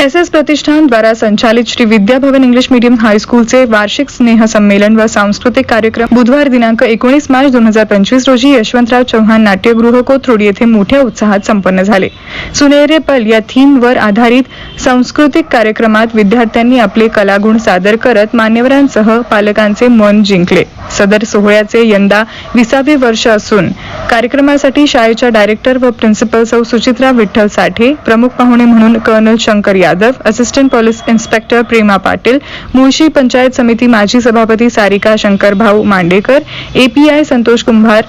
S S प्रतिष्ठान द्वारा संचालित श्री विद्या भवन इंग्लिश मीडियम हायस्कूलचे वार्षिक स्नेह संमेलन व सांस्कृतिक कार्यक्रम बुधवार दिनांक एकोणीस मार्च दोन हजार पंचवीस रोजी यशवंतराव चव्हाण नाट्यगृह कोथरूड येथे मोठ्या उत्साहात संपन्न झाले. सुनेरे पल या थीमवर आधारित सांस्कृतिक कार्यक्रमात विद्यार्थ्यांनी आपले कलागुण सादर करत मान्यवरांसह पालकांचे मन जिंकले. सदर सोहळ्याचे यंदा विसावे वर्ष असून कार्यक्रमासाठी शाळेच्या डायरेक्टर व प्रिन्सिपल सौ सुचित्रा विठ्ठल साठे प्रमुख पाहुणे म्हणून कर्नल शंकर या Yadav assistant police inspector Prema Patil Mulshi panchayat समिती माजी सभापती सारिका शंकरभाऊ मांडेकर एपीआय संतोष कुंभार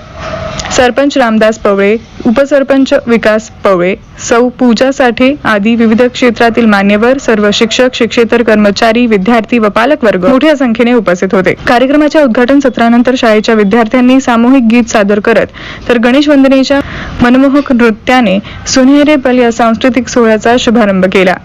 सरपंच रामदास पवळे उपसरपंच विकास पवळे सौ पूजा साठे आदी विविध क्षेत्रातील मान्यवर सर्व शिक्षक शिक्षेतर कर्मचारी विद्यार्थी व पालक वर्ग मोठ्या संख्येने उपस्थित होते. कार्यक्रमाच्या उद्घाटन सत्रानंतर शाळेच्या विद्यार्थ्यांनी सामूहिक गीत सादर करत तर गणेश वंदनेच्या मनमोहक नृत्याने सुनेहरे पल या सांस्कृतिक सोहळ्याचा शुभारंभ केला.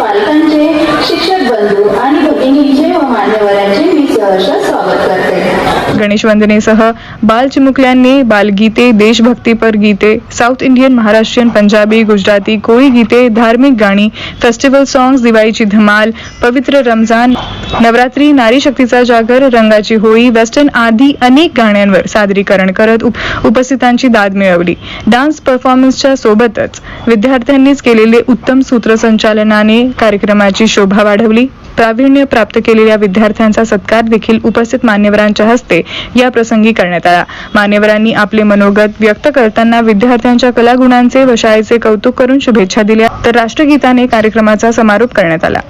पालकांचे शिक्षक बंधू आणि भगिनींचे व मान्यवरांचे मी सहर्ष स्वागत करते. गणेश वंदनेसह बाल चिमुकल्यांनी बालगीते देशभक्तीपर गीते साऊथ इंडियन महाराष्ट्रीयन पंजाबी गुजराती कोळी गीते धार्मिक गाणी फेस्टिवल सॉंग्स दिवाळीची धमाल पवित्र रमजान नवरात्री नारी शक्तीचा जागर रंगाची होळी वेस्टर्न आदी अनेक गाण्यांवर सादरीकरण करत उपस्थितांची दाद मिळवली. डान्स परफॉर्मन्सच्या सोबतच विद्यार्थ्यांनीच केलेले उत्तम सूत्रसंचालनाने कार्यक्रमाची शोभा वाढवली. प्रावीण्य प्राप्त केलेल्या विद्यार्थ्यांचा सत्कार देखील उपस्थित मान्यवरांच्या हस्ते या प्रसंगी करण्यात आला. मान्यवरांनी आपले मनोगत व्यक्त करताना विद्यार्थ्यांच्या कलागुणांचे व शाळेचे कौतुक करून शुभेच्छा दिल्या तर राष्ट्रगीताने कार्यक्रमाचा समारोप करण्यात आला.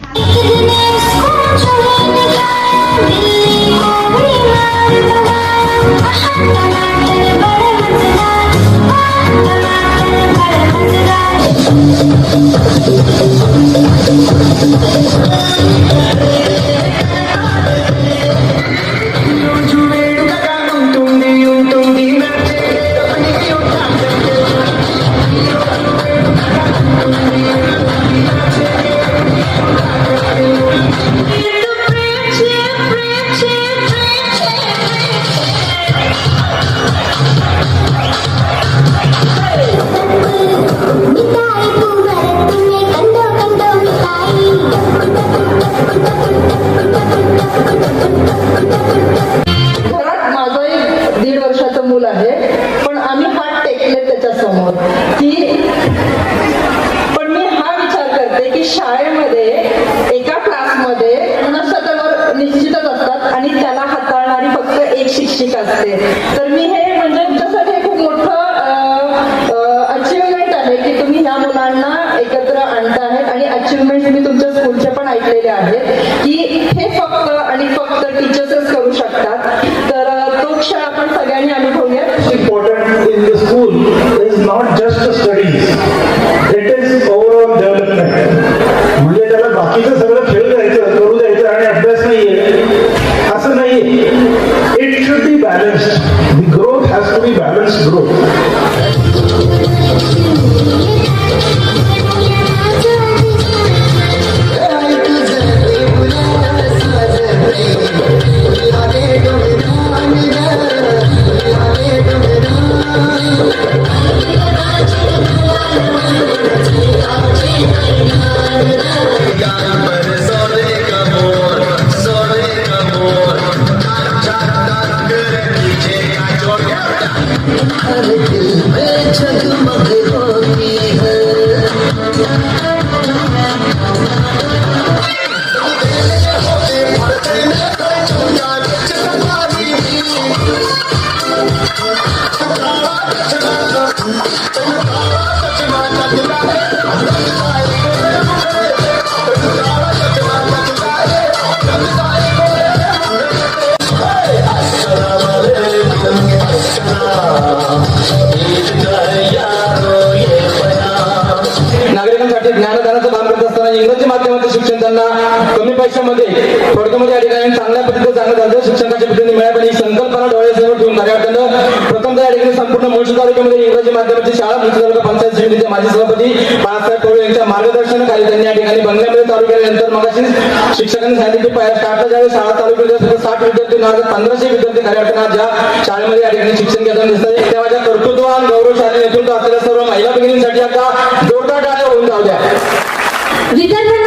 शाळेमध्ये एका क्लासमध्ये पन्नास निश्चितच असतात आणि त्याला हाताळणारी फक्त एक शिक्षिका असते. तर मी हे म्हणजे तुमच्यासाठी खूप मोठं अचिव्हमेंट आहे की तुम्ही ह्या मुलांना एकत्र आणताहेत आणि अचिव्हमेंट मी तुमच्या स्कूलच्या पण ऐकलेले आहेत की हे फक्त आणि फक्त टीचर्सच करू शकतात. तर तो क्षण आपण सगळ्यांनी अनुभवूया important in the school is not just studies রেখে कमी पैशामध्ये थोडक्यामध्ये या ठिकाणी चांगल्या पद्धतीने चांगलं झालं. शिक्षणाच्या पद्धतीने मिळाल्या पण ही संकल्पना डोळ्यासमोर ठेवून कार्यकर्त्यांना प्रथम या ठिकाणी संपूर्ण मुळशी तालुक्यामध्ये इंग्रजी माध्यमाची शाळा मुळशी तालुका पंचायत समितीचे माजी सभापती बाळासाहेब टोळे यांच्या मार्गदर्शनाखाली त्यांनी या ठिकाणी बंगल्यामध्ये चालू केल्यानंतर मग शिक्षकांनी सांगितले की पहिल्या स्टार्टला ज्यावेळी शाळा चालू केली असते साठ विद्यार्थी नागरिक पंधराशे विद्यार्थी कार्यकर्त्यांना ज्या शाळेमध्ये या ठिकाणी शिक्षण घेताना दिसतात त्या माझ्या कर्तृत्वान गौरवशाली नेतृत्व असलेल्या सर्व महिला भगिनींसाठी आता जोरदार टाळ्या होऊन जाऊ द्या. विद्यार्थ्यांना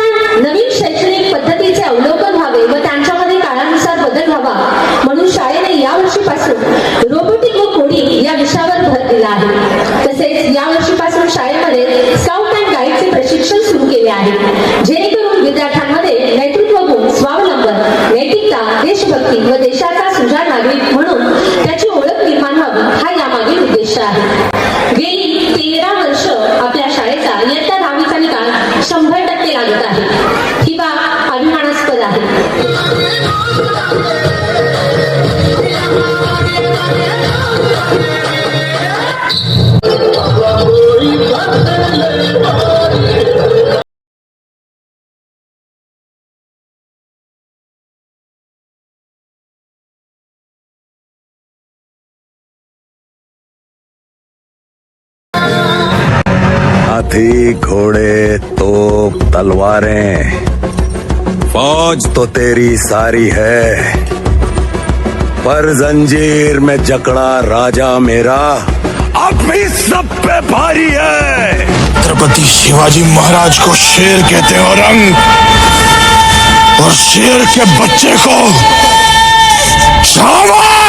भर दिला आहे तसेच या वर्षीपासून शाळेमध्ये स्काउट अँड गाईडचे प्रशिक्षण सुरू केले आहे. जेणेकरून विद्यार्थ्यांमध्ये नेतृत्व गुण स्वावलंबन नैतिकता देशभक्ती व देशाचा सुजाण नागरिक म्हणून त्याची ओळख निर्माण व्हावी हा यामागील उद्देश आहे. हाथी घोड़े तो तलवारें। फौज तो तेरी सारी है। पर जंजीर में जकड़ा राजा मेरा, अब भी सब पे भारी है। छत्रपति शिवाजी महाराज को शेर कहते हैं औरंग और शेर के बच्चे को चावल